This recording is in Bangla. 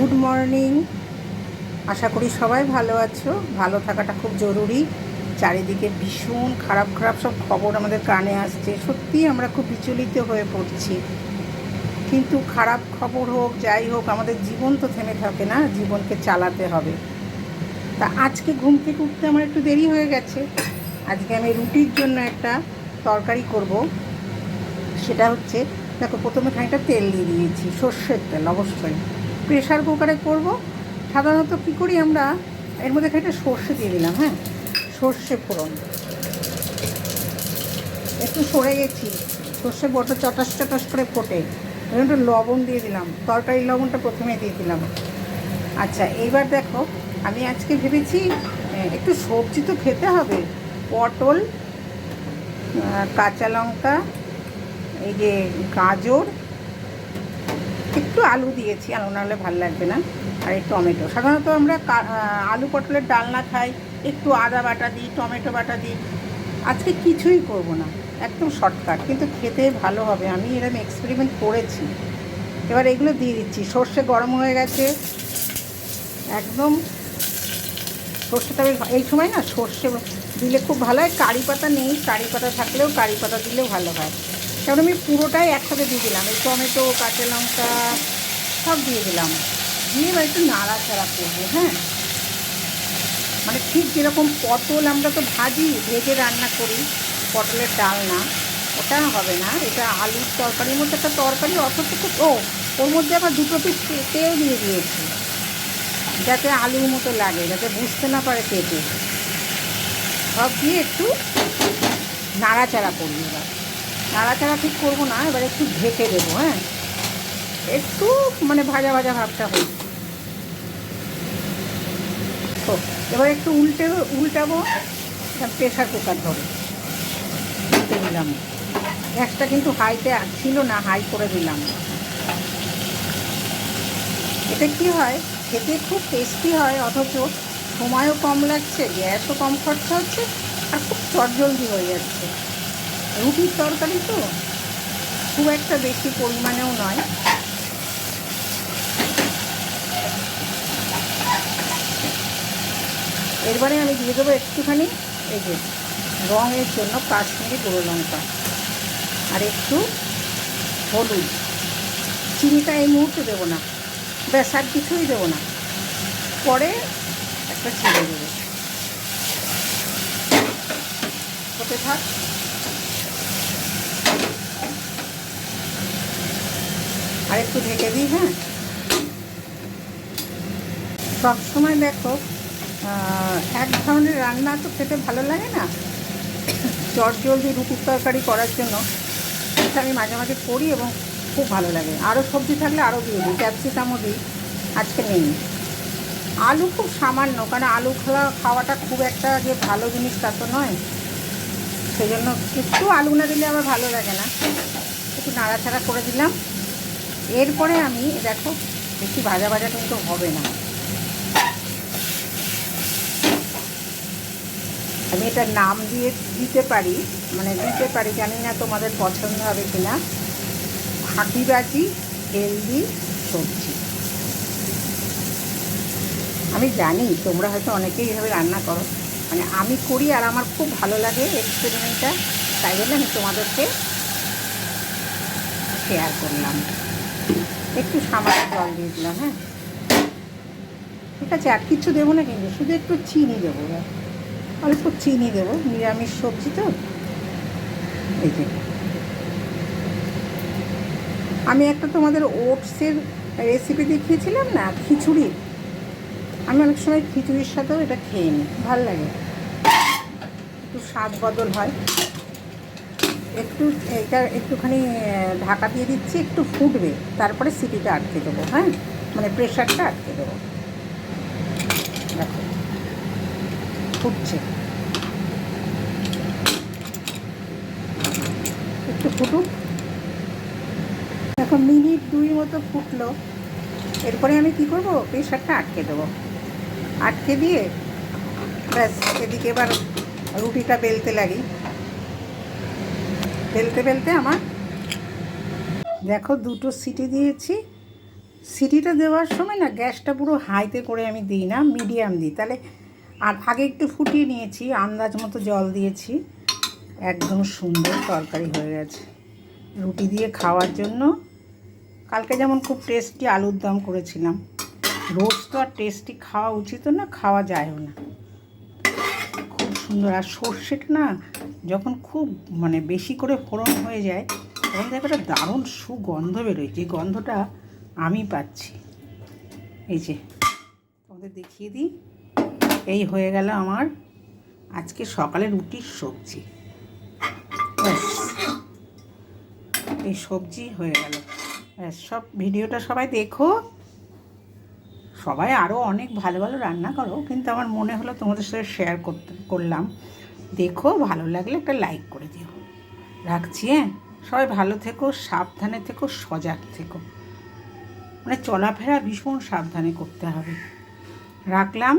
Good morning. আশা করি সবাই ভালো আছো। ভালো থাকাটা খুব জরুরি। চারিদিকে ভীষণ খারাপ খারাপ সব খবর আমাদের কানে আসছে। সত্যিই আমরা খুব বিচলিত হয়ে পড়ছি। কিন্তু খারাপ খবর হোক, যাই হোক, আমাদের জীবন তো থেমে থাকে না, জীবনকে চালাতে হবে। তা আজকে ঘুম থেকে উঠতে আমার একটু দেরি হয়ে গেছে। আজকে আমি রুটির জন্য একটা তরকারি করব। সেটা হচ্ছে, দেখো, প্রথমে খানিকটা তেল দিয়ে দিয়েছি, সর্ষের তেল, অবশ্যই। প্রেশার কুকারে করব। সাধারণত কী করি আমরা, এর মধ্যে খানিকটা সর্ষে দিয়ে দিলাম হ্যাঁ? সর্ষে ফোড়ন। একটু সরে গেছি। সর্ষে বটো চটাস চটাস করে ফোটে। এবার একটু লবণ দিয়ে দিলাম। তরকারি লবণটা প্রথমে দিয়ে দিলাম। আচ্ছা এইবার দেখো, আমি আজকে ভেবেছি একটু সবজি তো খেতে হবে। পটল কাঁচা লঙ্কা, এই যে গাজর একটু আলু দিয়েছি, আলু না হলে ভালো লাগবে না। আর এই টমেটো। সাধারণত আমরা আলু পটলের ডালনা খাই, একটু আদা বাটা দিই, টমেটো বাটা দিই। আজকে কিছুই করব না, একদম শর্টকাট। কিন্তু খেতে ভালো হবে। আমি এরকম এক্সপেরিমেন্ট করেছি। এবার এগুলো দিয়ে দিচ্ছি। সর্ষে গরম হয়ে গেছে। একদম সর্ষেটা এই সময় না সর্ষে দিলে খুব ভালো হয়। কারি পাতা নেই, কারি পাতা থাকলেও কারি পাতা দিলেও ভালো হয়। কারণ আমি পুরোটাই একসাথে দিয়ে দিলাম। এই টমেটো কাঁচা লঙ্কা সব দিয়ে দিলাম। দিয়ে এবার একটু নাড়াচাড়া করব হ্যাঁ? মানে ঠিক যেরকম পটল আমরা তো ভাজি, ভেজে রান্না করি, পটলের ডাল না, ওটা হবে না। এটা আলুর তরকারির মধ্যে একটা তরকারি, অথচ ও, ওর মধ্যে আবার দুটো পিস তেল দিয়ে দিয়েছি। যাতে আলুর মতো লাগে, যাতে বুঝতে না পারে পেটে সব দিয়ে একটু নাড়াচাড়া করব এবার। নাড়াচাড়া ঠিক করব না, এবার একটু ঢেকে দেবো হ্যাঁ? একটু মানে ভাজা ভাজা ভাবটা হোক এবার একটু উল্টে উল্টাবো প্রেশার কুকার ধরে। উল্টে দিলাম। গ্যাসটা কিন্তু হাইতে ছিল না হাই করে দিলাম। এতে কি হয়? খেতে খুব টেস্টি হয়, অথচ সময়ও কম লাগছে, গ্যাসও কম খরচা হচ্ছে, আর খুব চটজলদি হয়ে যাচ্ছে। রুটির তরকারি তো খুব একটা বেশি পরিমাণেও নয়। এরবারে আমি দিয়ে দেবো একটুখানি এই যে রঙের জন্য কাশ্মীরি গুঁড়ো লঙ্কা আর একটু হলুদ। চিনিটা এই মুহূর্তে দেবো না। ব্যাস, আর কিছুই দেবো না। পরে একটা ছেড়ে দেবো। হতে থাক আর একটু ঢেকে দিই হ্যাঁ? সবসময় দেখো এক ধরনের রান্না তো খেতে ভালো লাগে না। জলদি রুটির তরকারি করার জন্য। এটা আমি মাঝে মাঝে করি এবং খুব ভালো লাগে। আরও সবজি থাকলে আরও দিয়ে দিই। ক্যাপসিকামও দিই। আজকে নেই। আলু খুব সামান্য, কারণ আলু খাওয়া খাওয়াটা খুব একটা যে ভালো জিনিস তা তো নয়। সেই জন্য একটু আলু না দিলে আমার ভালো লাগে না। একটু নাড়াচাড়া করে দিলাম। এরপরে আমি, দেখো, বেশি ভাজা ভাজা কিন্তু হবে না। আমি এটা নাম দিয়ে দিতে পারি মানে দিতে পারি, জানি না তোমাদের পছন্দ হবে কিনা। ফাঁকিবাজি হেলদি সবজি। আমি জানি তোমরা হয়তো অনেকেই এইভাবে রান্না করো। মানে আমি করি আর আমার খুব ভালো লাগে এক্সপেরিমেন্টটা, তাই জন্য আমি তোমাদেরকে শেয়ার করলাম। একটু সামান্য জল দিয়ে দিলাম হ্যাঁ? ঠিক আছে, আর কিছু দেবো না কিন্তু, শুধু একটু চিনি দেবো। অল্প চিনি দেবো, নিরামিষ সবজি তো। এই যে। আমি একটা তোমাদের ওটসের রেসিপি দেখিয়েছিলাম না, খিচুড়ি। আমি অনেক সময় খিচুড়ির সাথেও এটা খেয়ে নিই, ভালো লাগে। একটু স্বাদ বদল হয়। একটু, এটা একটুখানি ঢাকা দিয়ে দিচ্ছি, একটু ফুটবে, তারপরে সিটিটা আটকে দেবো হ্যাঁ? মানে প্রেশারটা আটকে দেবো দেখো ফুটছে। একটু ফুটুক। এখন মিনিট দুই মতো ফুটলো। এরপরে আমি কি করব? প্রেশারটা আটকে দেবো। আটকে দিয়ে ব্যাস, এদিকে এবার রুটিটা বেলতে লাগি। বেলতে বেলতে আমার দেখো, দুটো সিটি দিয়েছি। সিটিটা দেওয়ার সময় না, গ্যাসটা পুরো হাইতে করে আমি দিই না, মিডিয়াম দিই। তাহলে আর আগে একটু ফুটিয়ে নিয়েছি, আন্দাজ মতো জল দিয়েছি। একদম সুন্দর তরকারি হয়ে গেছে। রুটি দিয়ে খাওয়ার জন্য কালকে যেমন খুব টেস্টি আলুর দম করেছিলাম। রোজ তো আর টেস্টি খাওয়া উচিত না, খাওয়া যায়ও না। খুব সুন্দর। আর সর্ষেটা না যখন খুব মানে বেশি করে ফোড়ন হয়ে যায়, তখন দেখো একটা দারুণ সুগন্ধ বেরোয়। যে গন্ধটা আমি পাচ্ছি। এই যে তোমাদের দেখিয়ে দিই। এই হয়ে গেল আমার আজকে সকালে রুটির সবজি। এই সবজি হয়ে গেল। সব ভিডিওটা সবাই দেখো। সবাই আরও অনেক ভালো ভালো রান্না করো, কিন্তু আমার মনে হলো তোমাদের সাথে শেয়ার করতে, করলাম। দেখো, ভালো লাগলে একটা লাইক করে দিও। রাখছি হ্যাঁ? সবাই ভালো থেকো, সাবধানে থেকো, সজাগ থেকো। মানে চলাফেরা ভীষণ সাবধানে করতে হবে। রাখলাম।